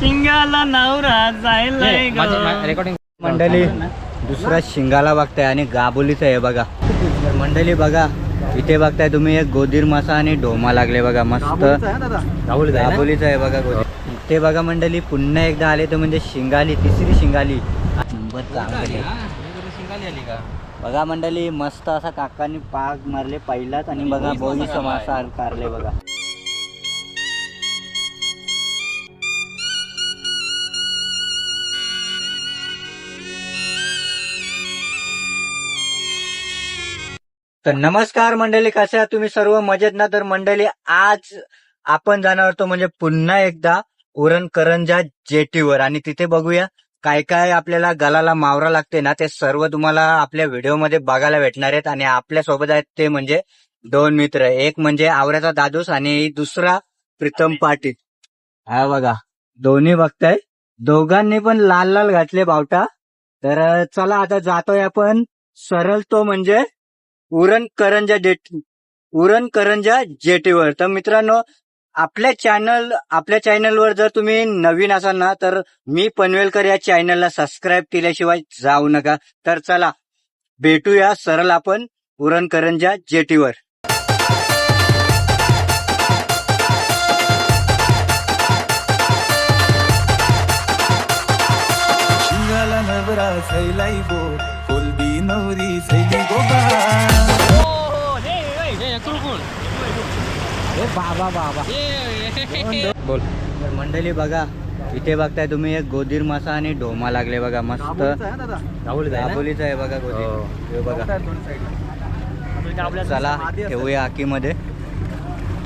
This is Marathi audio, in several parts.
शिंगाला नवरा जायलाय रेकॉर्डिंग मंडळी दुसरा शिंगाला बघताय आणि गाबोलीचं आहे बघा. मंडळी बघा इथे बघताय तुम्ही एक गोदीर मासा आणि ढोमा लागले बघा मस्त. गाबोलीचं आहे बघा गोदीर. ते बघा मंडळी पुन्हा एकदा आले तर म्हणजे शिंगाली तिसरी शिंगाली. बघा मंडळी मस्त असा काकांनी पाग मारले पहिलाच आणि बघा बोईचा मासा कारले बघा. तर नमस्कार मंडळी कसे आहात तुम्ही सर्व? मजेत ना? तर मंडळी आज आपण जाणार होतो म्हणजे पुन्हा एकदा उरण करंजा जेटीवर आणि तिथे बघूया काय काय आपल्याला गलाला मावरा लागते ना? ते सर्व तुम्हाला आपल्या व्हिडिओमध्ये बघायला भेटणार आहेत आणि आपल्यासोबत आहेत ते म्हणजे दोन मित्र. एक म्हणजे आवऱ्याचा दादूस आणि दुसरा प्रीतम पाटील. हा बघा दोन्ही बघताय. दोघांनी पण लाल लाल घातले बावटा. तर चला आता जातोय आपण. सरळ तो म्हणजे उरण करंजा जेट उरण करंजा जेटीवर. तर मित्रांनो आपल्या चॅनल आपल्या चॅनलवर जर तुम्ही नवीन असाल ना तर मी पनवेलकर या चॅनलला सबस्क्राईब केल्याशिवाय जाऊ नका. तर चला भेटूया सरळ आपण उरण करंजा जेटीवर नवरा सैलाई नवरी सैली गोबा बाबा बाबा. बोल. मंडळी बघा इथे बघताय तुम्ही एक गोदीर मासा आणि ढोमा लागले बघा मस्त. दाबोलीचा आहे बघा गोदीर. हे. बघा. चला ठेवूया आकीमध्ये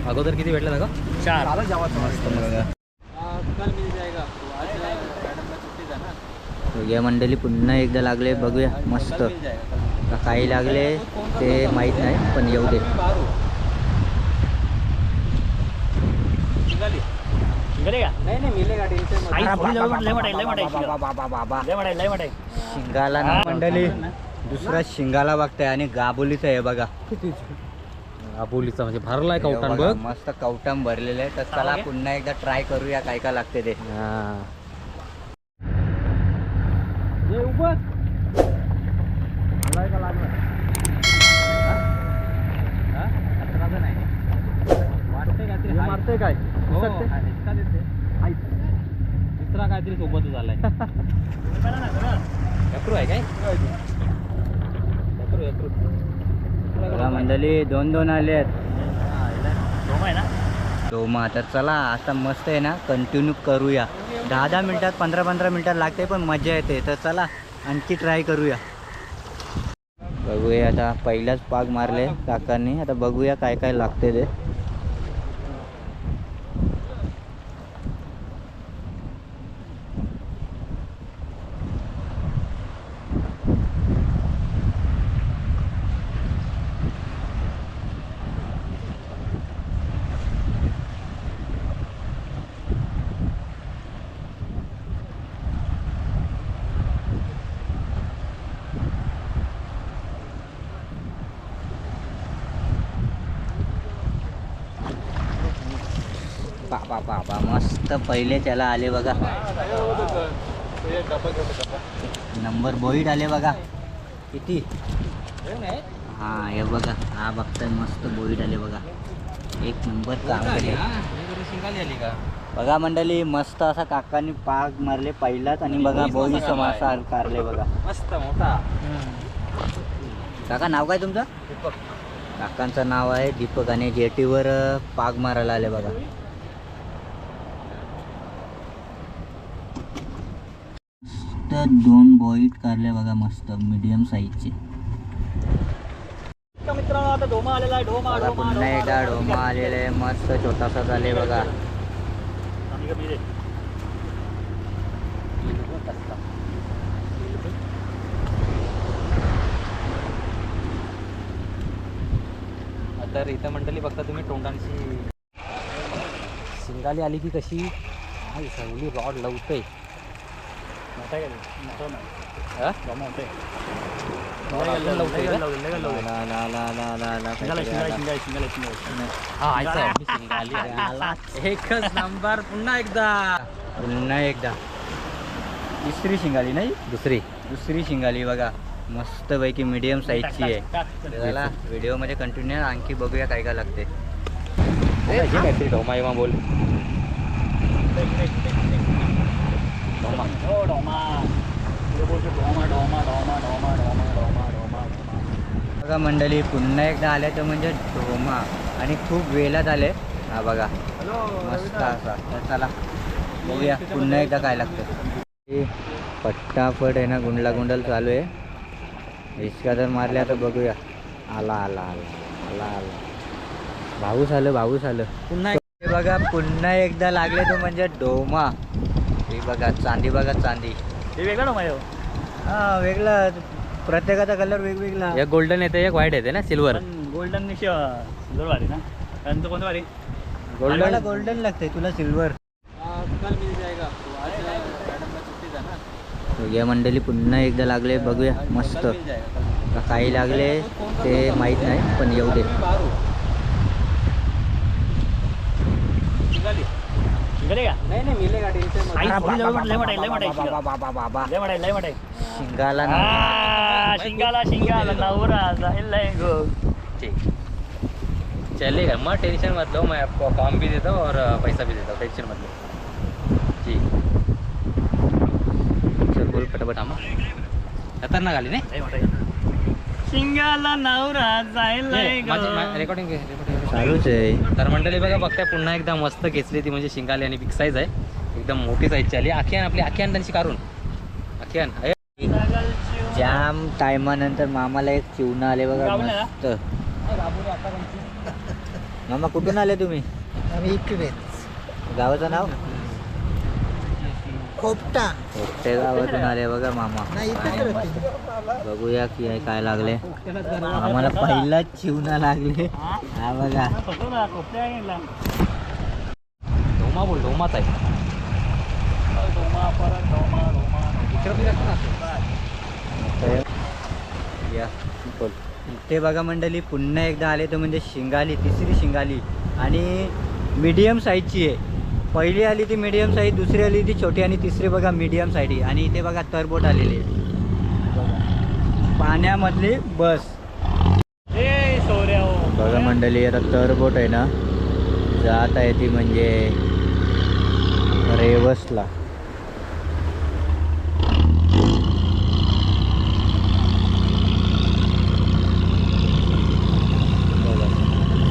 अगोदर किती भेटलं ना चार. मस्त बघा. या मंडळी पुन्हा एकदा लागले बघूया मस्त. का काही लागले ते माहीत नाही पण येऊ दे. शिंगाला ना मंडळी दुसरा शिंगाला बघताय आणि गाबोलीचा आहे बघा. आबोलीचा म्हणजे भरलाय का उठाण हे बघ बघा, मस्त कवटाम भरलेले आहे. तर चला पुन्हा एकदा ट्राय करूया काय काय लागते ते. हा. मारते काय? दुसरा काहीतरी सोबत झालाय. अक्रू आहे काय? अक्रू अक्रू बघा मंडळी दोन दोन आले आहेत. आहे ना? डोमा तर चला आता मस्त आहे ना कंटिन्यू करूया. दहा दहा मिनिटात पंधरा पंधरा मिनिटात लागते पण मजा येते. तर चला. आणखी ट्राय करूया. बघूया आता पहिलाच पाग मारले काकांनी. आता बघूया काय काय लागते ते. बाबा बाबा मस्त पहिले त्याला आले बघा. नंबर बोईड आले बघा. किती? हा हे बघा हा बघताय मस्त बोईड आले बघा. एक नंबर काम केले बघा मंडळी मस्त असा काकांनी पाग मारले पहिलाच आणि बघा बोईचा मासा कारले बघा. मस्त मोठा. काका नाव काय तुमचं? काकांचं नाव आहे दीपक आणि जेटीवर पाग मारायला आले बघा. दोन बॉईट काढले बघा मस्त मीडियम साईजचे तर मित्रांनो आता ढोमा आलेला आहे ढोमा बघा ढोमा पुन्हा एकदा ढोमा. आलेले आहे. मस्त छोटासा झाले बघा. तर इथं मंडळी बघता तुम्ही तोंडांची. शिंगाली आली की कशी? आई चांगली रॉड लवते एकच नंबर पुन्हा एकदा पुन्हा एकदा तिसरी शिंगाली नाही दुसरी दुसरी शिंगाली बघा मस्तपैकी मीडियम साईजची आहे चला व्हिडिओमध्ये कंटिन्यू आणखी बघूया काय काय लागते काहीतरी ढोमा बोल Oh, बघा मंडळी पुन्हा एकदा आले तर म्हणजे डोमा. आणि खूप वेळात आले. हा बघा. मस्त असा. तर चला बघूया पुन्हा एकदा काय लागतं. पट्टाफट आहे ना गुंडलागुंडल चालू आहे. रिश्का जर मारल्या तर बघूया. आला आला आला आला आला. भाऊ झालं भाऊ आलं. पुन्हा बघा पुन्हा एकदा लागले तो म्हणजे डोमा. बघा चांदी बघा चांदी. हे वेगळा डोमा आहे हो. हा वेगळा. प्रत्येकाचा कलर वेगवेगळा. एक गोल्डन येते एक व्हाईट येते ना सिल्वर गोल्डन सिल्वर भारी ना? आणि तो कोणतं भारी गोल्डन गोल्डन लागते तुला सिल्वर या मंडळी पुन्हा एकदा लागले बघूया मस्त. काही लागले ते माहीत नाही पण येऊ दे. शिंगाले नाही नाही टेन्शन आई थोडी लय शिंगा. लय लय. शिंगाला आ, शिंगाला शिंगाला नवरा जायला गो। ठीक। चलेगा मत टेंशन मत लो मैं आपको काम भी देता हूँ और अ, पैसा भी देता हूँ टेंशन मत लो। जी चल बोल पटापट आमा खतरनाक आली नाही लय. शिंगाला नवरा जायला रेकॉर्डिंग रेकॉर्डिंग चालूच आहे. तर मंडळी बघा बघताय पुन्हा एकदा मस्त घेतली ती म्हणजे शिंगाली आणि बिग साईज आहे. एकदम मोठी साईजची आली. आखियान आपली आखियान त्यांची काढून. आखियान जाम टायमानंतर मामाला एक चिवणं आले बघा? मस्त. मामा कुठून आले तुम्ही? आम्ही गावाचं नाव? मोठे गावातून आले बघा मामा. नाही बघूया की आहे काय लागले. आम्हाला पहिलाच चिवणा लागले. हा बघा. ढोमा बोल ढोमाच आहे. डोमा, डोमा, डोमा. ते बघा मंडळी पुन्हा एकदा आले तर म्हणजे शिंगाली तिसरी शिंगाली. आणि मीडियम साईजची आहे. पहिली आली ती मीडियम साईज दुसरी आली ती छोटी आणि तिसरी बघा मीडियम साईज आणि इथे बघा तरबोट आलेली आहे. पाण्यामधली बस. बघा मंडळी आता तरबोट आहे ना जात आहे ती म्हणजे रेवसला.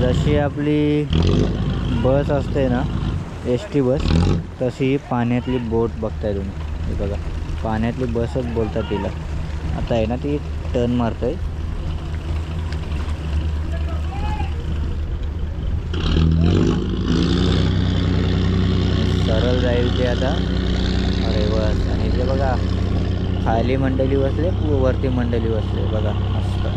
जशी आपली बस असते ना एस टी बस तशी ही पाण्यातली बोट बघताय तुम्ही. हे बघा पाण्यातली बसच बोलतात तिला. आता आहे ना ती टर्न मारतोय. सरळ जाईल ते आता. अरे बस. आणि ते बघा खाली मंडळी बसले वरती मंडळी बसले. बघा मस्त.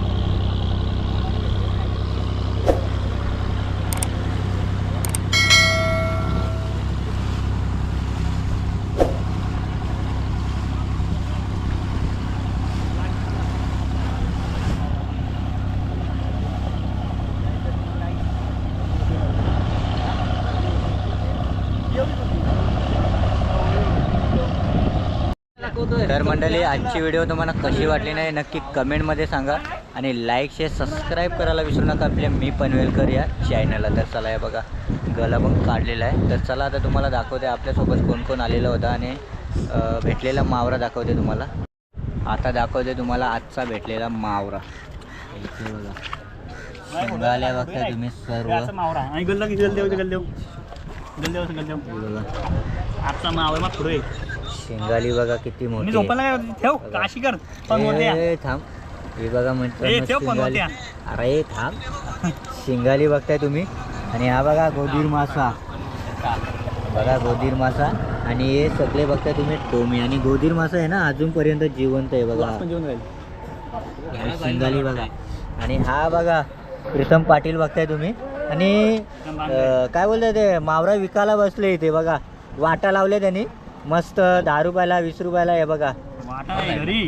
तर मंडळी आजची व्हिडिओ तुम्हाला कशी वाटली नाही नक्की कमेंटमध्ये सांगा. आणि लाईक शेअर सबस्क्राईब करायला विसरू नका. आपल्या मी पनवेलकर या चॅनलला तर चला हे बघा गला पण काढलेला आहे. तर चला आता तुम्हाला दाखवते आपल्यासोबत कोण कोण आलेलं होतं आणि भेटलेला मावरा दाखवते तुम्हाला. आता दाखवते तुम्हाला आजचा भेटलेला मावरा. इथे बघा. बघता तुम्ही सर्व. मावरा. आणि गल्ला किती गल्देव गल्देव गल्देव गल्देव बघा. आजचा मावरा मग पुढे. शिंगाली बघा किती मी मोठी. आहे. झोपायला काय ठेव काशी कर. पण मोठ्या ए, थांब. हे बघा म्हणतो ए, मग ठेव पण शिंगाली. होत्या. अरे थांब. शिंगाली बघताय तुम्ही? आणि हा बघा गोदीर मासा. बघा गोदीर मासा. आणि हे सगळे बघताय तुम्ही टोमी. आणि गोदीर मासा आहे ना अजूनपर्यंत जिवंत आहे बघा. पण जेवण राहील. आणि शिंगाली बघा. आणि हा बघा प्रीतम पाटील बघताय तुम्ही. आणि अं, काय बोलताय ते? मावरा विकायला बसले इथे बघा. वाटा लावले त्यांनी. मस्त दहा रुपयाला वीस रुपयाला हे बघा. वाटा आहे घरी.